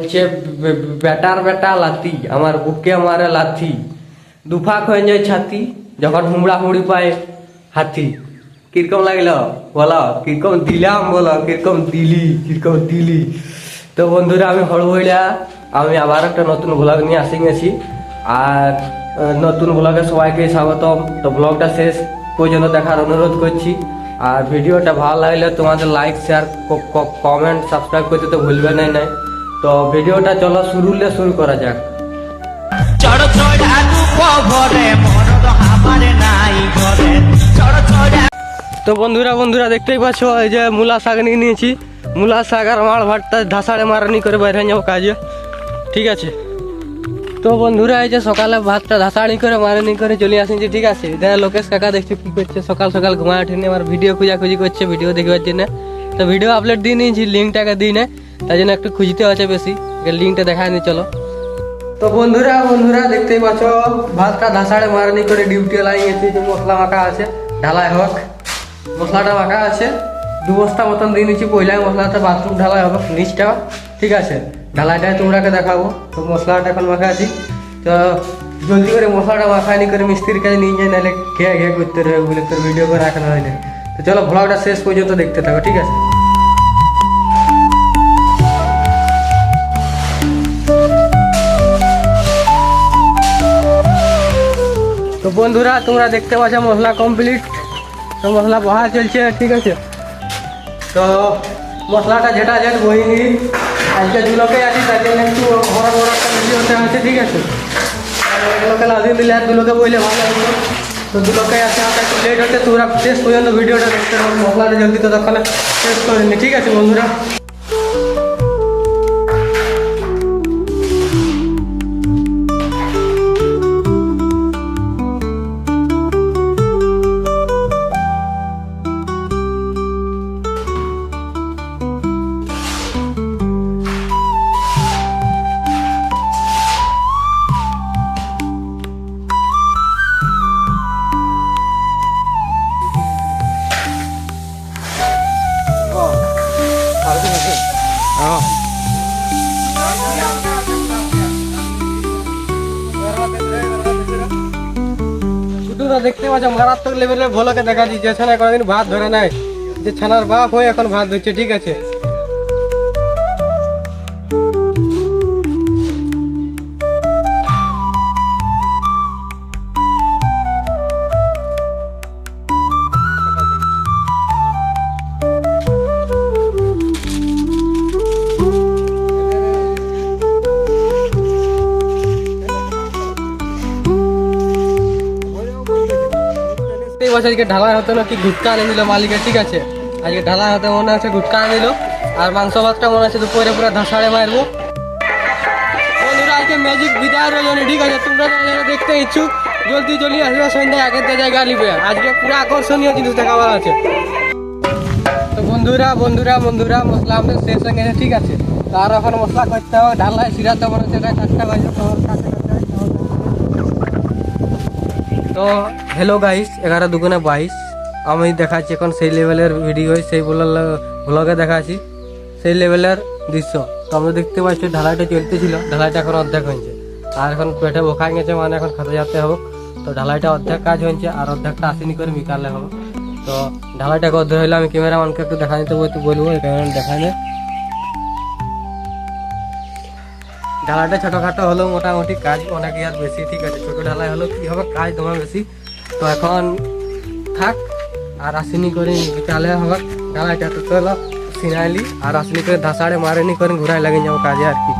হচ্ছে বেটার বেটা লাথি, আমার বুকে মারে লাথি। দুফাক হয়ে যায় ছাতি, যখন হুমড়া হুমড়ি পায় হাতি। কীরকম লাগল? বলো, কীরকম দিলাম বলো, কীরকম দিলি কীরকম দিলি? তো বন্ধুরা, আমি হড়বইলা আমি আবার একটা নতুন ব্লগ নিয়ে আসি গেছি আর নতুন ব্লগে সবাইকে স্বাগতম। তো ব্লগটা শেষ পর্যন্ত দেখার অনুরোধ করছি। আর ভিডিওটা ভালো লাগলে তোমাদের লাইক শেয়ার কমেন্ট সাবস্ক্রাইব করতে তো ভুলবে নাই নাই। তো ভিডিওটা চলো শুরুলে শুরু করা যাক। চড় চড়া ঘরে মরদ আমার নাই ঘরে। চড় চড়া তো বন্ধুরা বন্ধুরা দেখতেই পাচ্ছ এই যে মূলা শাক নিয়ে নিয়েছি। মূলা শাক আর মাড় ভাতটা ধাসাড়ে মারানি করে বাইরে যাব কাজে। ঠিক আছে। তো বন্ধুরা এই যে সকালে ভাতটা ধাসাড়ি করে মারানি করে চলে আসিছি ঠিক আছে। দেখা লোকেশ কাকা দেখছি কি করছে সকাল সকাল ঘুমায় উঠিনি আমার ভিডিও খুঁজাখুঁজি করছে ভিডিও দেখবার জন্য তো ভিডিও আপলোড দিয়ে নিয়েছি লিঙ্কটাকে দিই না। তাই জন্য একটু খুঁজতে হচ্ছে বেশি। লিঙ্কটা দেখায় নি, চলো। তো বন্ধুরা বন্ধুরা, দেখতেই পাচ্ছ, ভাতটা ধাসাড়ে মারানি করে ডিউটি লাগিয়েছি যে মশলা মাখা আছে, ঢালাই হোক। মশলাটা মাখা আছে। দু বস্তা মতন দিয়ে নিচ্ছি পয়লাই মশলাটা বাথরুম ঢালাই হবে নিচটা, ঠিক আছে? ঢালাইটাই তোমরাকে দেখাবো। তো মশলাটা এখন মাখা আছি। তো জলদি করে মশলাটা মাখানি করে মিস্ত্রির কাছে নিয়ে যাই, নাহলে ঘে ঘে করতে রবে বলে তোর ভিডিও করে রাখানো হয় না তো চলো ভ্লগটা শেষ পর্যন্ত দেখতে থাকো, ঠিক আছে? তো বন্ধুরা, তোমরা দেখতে পাচ্ছ মশলা কমপ্লিট তো মশলা বহা চলছে, ঠিক আছে? তো মশলাটা যেটা যেটা বহিনি, আজকে দু লোকে আছি, তার জন্য একটু বড় বড় একটা ভিডিও হতে আছে ঠিক আছে? আর এক লোকে লাদিন দিলে আর দু লোকে বইলে ভালো হতো তো দু লোকে আছে হাতে একটু লেট হচ্ছে, তোমরা শেষ পর্যন্ত ভিডিওটা দেখতে মশলাটা জলদি তো তখন শেষ করে নি, ঠিক আছে বন্ধুরা? শুধুরা দেখতে পাচ্ছ মারাত্মক লেভেলের ভোলাকে দেখা যে ছানা কোনোদিন ভাত ধরে নাই। যে ছানার বাপ হয়ে এখন ভাত ধরছে, ঠিক আছে? বছর আজকে ঢালাই হতো না কি গুটকা এনে দিল মালিকের ঠিক আছে? আজকে ঢালাই হতে মনে আছে গুটকা এনে দিল, আর মাংস ভাতটা মনে আছে দুপুরে পুরো ধসাড়ে মারবো। বন্ধুরা, আজকে ম্যাজিক বিদায়ের রজনী ঠিক আছে? তোমরা দেখতে ইচ্ছুক, জলদি জলদি আসবে, সন্ধ্যায় আগের জায়গা নিবে। আজকে পুরো আকর্ষণীয় জিনিস দেখাবার আছে তো বন্ধুরা বন্ধুরা বন্ধুরা, মশলা আমাদের শেষ হয়ে গেছে, ঠিক আছে? তো আর এখন মশলা করতে হবে, ঢালাই, সিরাতে মনে হচ্ছে, এটা চারটা বাজে তোমার তো হ্যালো গাইস এগারো দুগুণে বাইশ। আমি দেখাচ্ছি এখন সেই লেভেলের ভিডিও সেই ব্লগে দেখাচ্ছি। সেই লেভেলের দৃশ্য। তো আমরা দেখতে পাচ্ছি, ঢালাইটা চলতেছিল, ঢালাইটা এখন অর্ধেক হয়েছে। আর এখন পেটে বোকা গেছে মানে এখন খেতে যেতে হবে। তো ঢালাইটা অর্ধেক কাজ হয়েছে, আর অর্ধেকটা আসেনি করে বিকালে হবে। তো ঢালাইটাকে অর্ধেক হইলে আমি ক্যামেরাম্যানকে একটু দেখা বলতে বলব ক্যামেরাম্যান দেখা নেই ঢালাইটা ছোটোখাটো হলেও মোটামুটি কাজ অনেক ইয়ার বেশি, ঠিক আছে, ছোটো ঢালাই হলেও কী হবে, কাজ তোমার বেশি। তো এখন থাক, আর আসিনি করে বিকালে হবে ঢালাইটা তো চলো সিনাইলি, আর আসিনি করে ধাসাড়ে মারেনি করে ঘুরাই লাগে যাব কাজে আর কি।